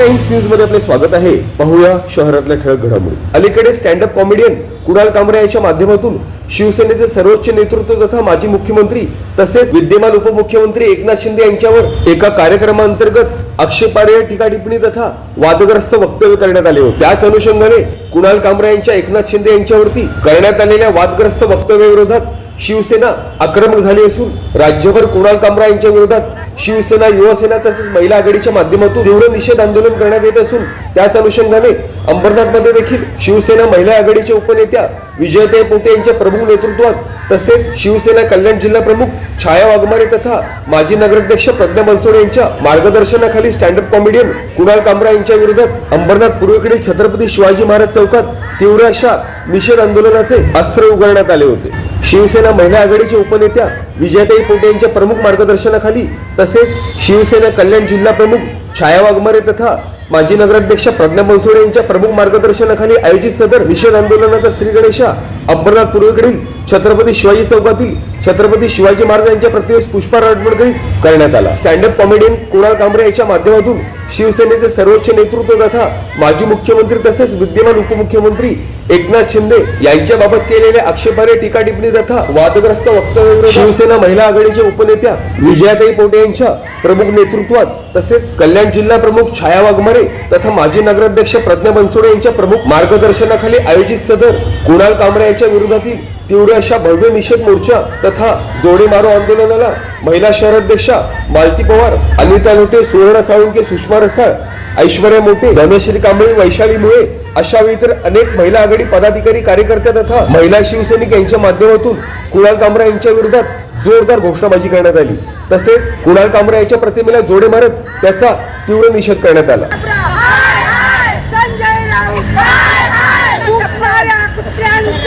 Times न्यूजमध्ये आपले स्वागत आहे. पाहूया शहरातल्या ठळक घडामोडी. अलीकडे stand up comedian Kunal Kambre यांच्या माध्यमातून शिवसेनेचे सर्वोच्च नेतृत्व तथा माजी मुख्यमंत्री तसेच विद्यमान उपमुख्यमंत्री एकनाथ शिंदे यांच्यावर एका कार्यक्रमाअंतर्गत आक्षेपार्ह टीका टिप्पणी तथा वादग्रस्त वक्तव्य करण्यात आले होते. त्याच अनुषंगाने कुणाल कांबरे यांच्या एकनाथ शिंदे यांच्यावरती करण्यात आलेल्या वादग्रस्त वक्तव्याविरोधात शिवसेना आक्रमक झाली असून राज्यभर कुणाल कामरा यांच्या विरोधात शिवसेना युवासेना तसेच महिला आघाडीच्या माध्यमातून तीव्र निषेध आंदोलन करण्यात येत असून त्याच अनुषंगाने अंबरनाथमध्ये देखील शिवसेना महिला आघाडीच्या उपनेत्या विजयताई पोते यांच्या प्रमुख नेतृत्वात तसेच शिवसेना कल्याण जिल्हा प्रमुख छाया वाघमारे तथा माजी नगराध्यक्ष प्रज्ञा बनसोडे यांच्या मार्गदर्शनाखाली स्टँडअप कॉमेडियन कुणाल कामरा यांच्या विरोधात अंबरनाथ पूर्वेकडील छत्रपती शिवाजी महाराज चौकात तीव्र अशा निषेध आंदोलनाचे अस्त्र उघडण्यात आले होते. शिवसेना महिला आघाडीच्या उपनेत्या विजयताई पोटे यांच्या प्रमुख मार्गदर्शनाखाली तसेच शिवसेना कल्याण जिल्हा प्रमुख छाया वाघमारे तथा माजी नगराध्यक्ष प्रज्ञा बनसोडे यांच्या प्रमुख मार्गदर्शनाखाली आयोजित सदर निषेध आंदोलनाचा श्री गणेशा अंबरनाथ पूर्वेकडील छत्रपती शिवाजी चौकातील छत्रपती शिवाजी महाराज यांच्या प्रतिमेस पुष्पहार अर्पण करीत करण्यात आला. स्टँडअप कॉमेडियन कुणाल कांबरे यांच्या माध्यमातून शिवसेनेचे सर्वोच्च नेतृत्व तथा माजी मुख्यमंत्री तसेच विद्यमान उपमुख्यमंत्री एकनाथ शिंदे यांच्याबाबत केलेल्या आक्षेपार्ह टीका टिप्पणी तथा वादग्रस्त वक्तव्य शिवसेना महिला आघाडीच्या उपनेत्या विजयाताई पोटे यांच्या प्रमुख नेतृत्वात तसेच कल्याण जिल्हा प्रमुख छाया वाघमारे तथा माजी नगराध्यक्ष प्रज्ञा बनसोडे यांच्या प्रमुख मार्गदर्शनाखाली आयोजित सदर कुणाल कांबळे यांच्या विरोधातील तीव्र अशा भव्य निषेध मोर्चा तथा जोडे मारो आंदोलनाला महिला शहराध्यक्षा मालती पवार अनिता लोटे सुवर्णा साळुंके सुषमा रसाळ ऐश्वर्या मोठे धनश्री कांबळे वैशाली मुळे अशा वेळी तर अनेक महिला आघाडी पदाधिकारी कार्यकर्त्या तथा महिला शिवसैनिक यांच्या माध्यमातून कुणाल कामरा यांच्या विरोधात जोरदार घोषणाबाजी करण्यात आली तसेच कुणाल कामरा यांच्या प्रतिमेला जोडे मारत त्याचा तीव्र निषेध करण्यात आला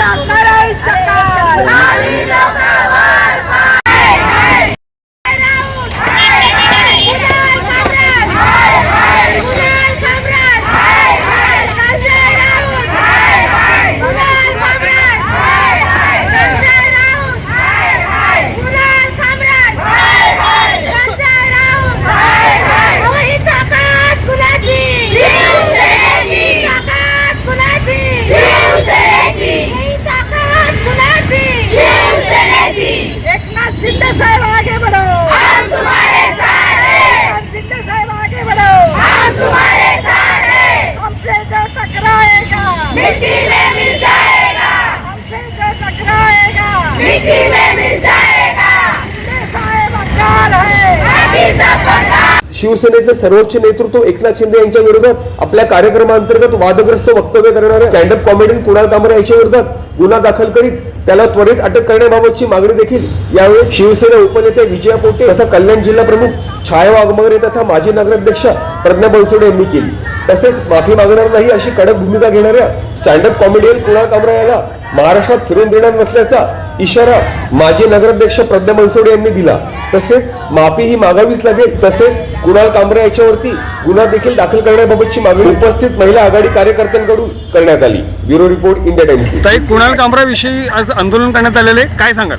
करायचं काय हाय हाय राऊत हाय हाय कुणाल कामराज हाय हाय कुणाल कामराज हाय हाय संजय राऊत हाय हाय कुणाल कामराज हाय हाय संजय राऊत हाय हाय कुणाल कामराज हाय हाय संजय राऊत हाय हाय अहो, ही ताकद कुणाची शिवसेनेची ताकद कुणाची शिवसेनेची ही ताकद कुणाची शिवसेनेची एकनाथ शिंदे साहेब आगे बढ़ो हम तुम्हारे साथ हैं शिंदे साहेब आगे बढ़ो हम तुम्हारे साथ हैं हमसे जो टकराएगा मिट्टी में मिल जाएगा हमसे जो टकराएगा मिट्टी में मिल जाएगा शिंदे साहेब अकाल है अभी सब बंगाल शिवसेनेचे सर्वोच्च नेतृत्व एकनाथ शिंदे यांच्या विरोधात आपल्या कार्यक्रमाअंतर्गत वादग्रस्त वक्तव्य करणारे स्टँडअप कॉमेडियन कुणाल कामरे यांच्या विरोधात गुन्हा दाखल करीत त्याला त्वरित अटक करण्याबाबतची मागणी देखील यावेळी शिवसेना उपनेते विजया पोटे तथा कल्याण जिल्हा प्रमुख छाया वाघमगरे तथा माजी नगराध्यक्ष प्रज्ञा बनसोडे यांनी केली. तसेच माफी मागणार नाही अशी कडक भूमिका घेणाऱ्या स्टँडअप कॉमेडियन कुणाल कामरा याला महाराष्ट्रात फिरून देणार नसल्याचा इशारा माजी नगराध्यक्ष प्रज्ञा बनसोडे यांनी दिला. तसेच माफी ही मागावीच लागेल. तसेच कुणाल कांबरे याच्यावरती गुन्हा देखील दाखल करण्याबाबतची मागणी उपस्थित महिला आघाडी कार्यकर्त्यांकडून करण्यात आली. ब्युरो रिपोर्ट इंडिया टाइम्स ताई कुणाल कामराविषयी आज आंदोलन करण्यात आलेले काय सांगाल?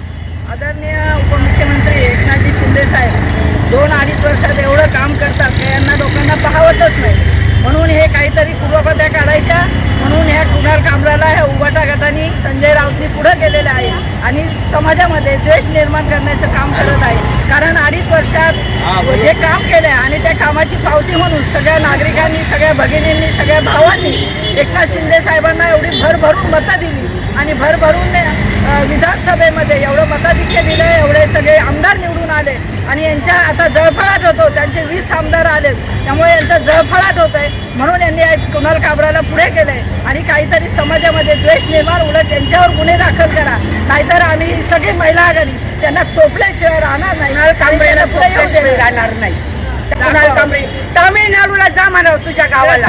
आदरणीय उपमुख्यमंत्री एकनाथजी शिंदे साहेब दोन अडीच वर्षात एवढं काम करतात यांना लोकांना पाहावतच नाही. म्हणून हे काहीतरी पूर्वपद्या काढायच्या म्हणून ह्या कुणाल कामराला ह्या उभाटा गटाने संजय राऊतनी पुढं केलेलं आहे आणि समाजामध्ये द्वेष निर्माण करण्याचं काम करत आहे. कारण अडीच वर्षात जे काम केलं आहे आणि त्या कामाची पावती म्हणून सगळ्या नागरिकांनी सगळ्या भगिनींनी सगळ्या भावांनी एकनाथ शिंदे साहेबांना एवढी भरभरून मतं दिली आणि भरभरून विधानसभेमध्ये एवढं मताधिक्य दिलं एवढे सगळे आमदार निवडून आले आणि यांच्या आता जळफळाट होतो त्यांचे वीस आमदार आले त्यामुळे यांचा जळफळाट होत आहे म्हणून यांनी कुणाल काबराला पुढे केलंय आणि काहीतरी समाजामध्ये द्वेष निर्माण उलट त्यांच्यावर गुन्हे दाखल करा. नाहीतर आम्ही सगळी महिला आघाडी त्यांना चोपल्याशिवाय राहणार नाही. पुढे राहणार नाही. कुणाल कांबळे तामिळनाडूला जा म्हणाव तुझ्या गावाला.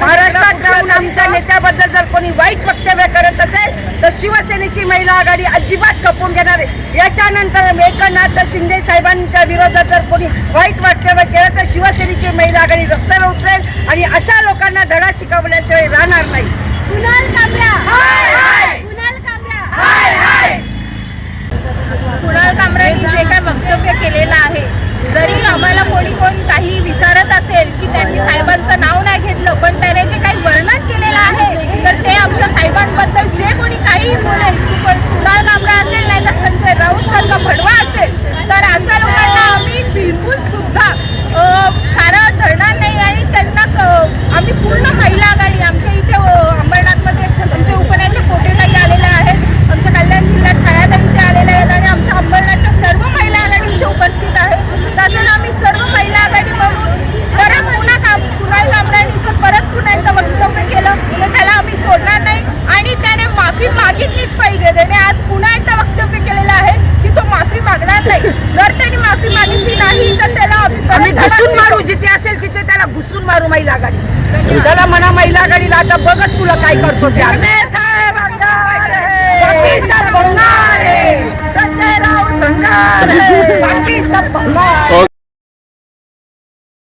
महाराष्ट्रात राहून आमच्या नेत्याबद्दल जर कोणी वाईट वक्तव्य करत असेल तर शिवसेनेची महिला आघाडी अजिबात खपून घेणार आहे. याच्यानंतर एकनाथ शिंदे साहेबांच्या विरोधात जर कोणी वाईट वक्तव्य केलं तर शिवसेनेची महिला आघाडी रस्त्यावर उतरेल आणि अशा लोकांना धडा शिकवल्याशिवाय राहणार नाही. कुणाल कामरा हाय हाय कुणाल कामरा हाय हाय कुणाल कामरांनी जे काय वक्तव्य केलेलं आहे जरी आम्हाला कोणी कोण काही विचारत असेल की त्यांनी साहेबांचं नाव नाही बघितलं पण त्याने जे काही वर्णन केलेलं आहे तर ते आमच्या साहेबांबद्दल जे कोणी काही बोलेल पण कुणाल कांबळे असेल नाही तर संजय राऊत सारखा भडवा असेल तर अशा लोकांना आम्ही बिलकुल सुद्धा अ, थारा धरणार नाही आणि त्यांना क- आम्ही पूर्ण महिला आघाडी आमच्या इथे अ, अंबरनाथमध्ये आमचे उपनेते पोटेताई आलेले आहेत आमच्या कल्याण जिल्हा छायाताई इथे आलेल्या आहेत आणि आमच्या अंबरनाथच्या सर्व महिला आघाडी इथे उपस्थित आहे तसेच आम्ही सर्व महिला आघाडी म्हणून परत पुन्हा काम कुणाल कामरांनी जर परत पुन्हा एकदा वक्तव्य केलं तर त्याला आम्ही सोडणार नाही आणि त्याने माफी मागितलीच पाहिजे त्याने आज पुन्हा एकदा वक्तव्य केलेलं आहे की तो माफी मागणार नाही जर त्याने माफी मागितली नाही तर त्याला आम्ही परत आम्ही घुसून धडाके मारू देऊ. जिथे असेल तिथे त्याला घुसून मारू महिला आघाडी त्याला म्हणा महिला आघाडीला आता बघत तुला काय करतो ते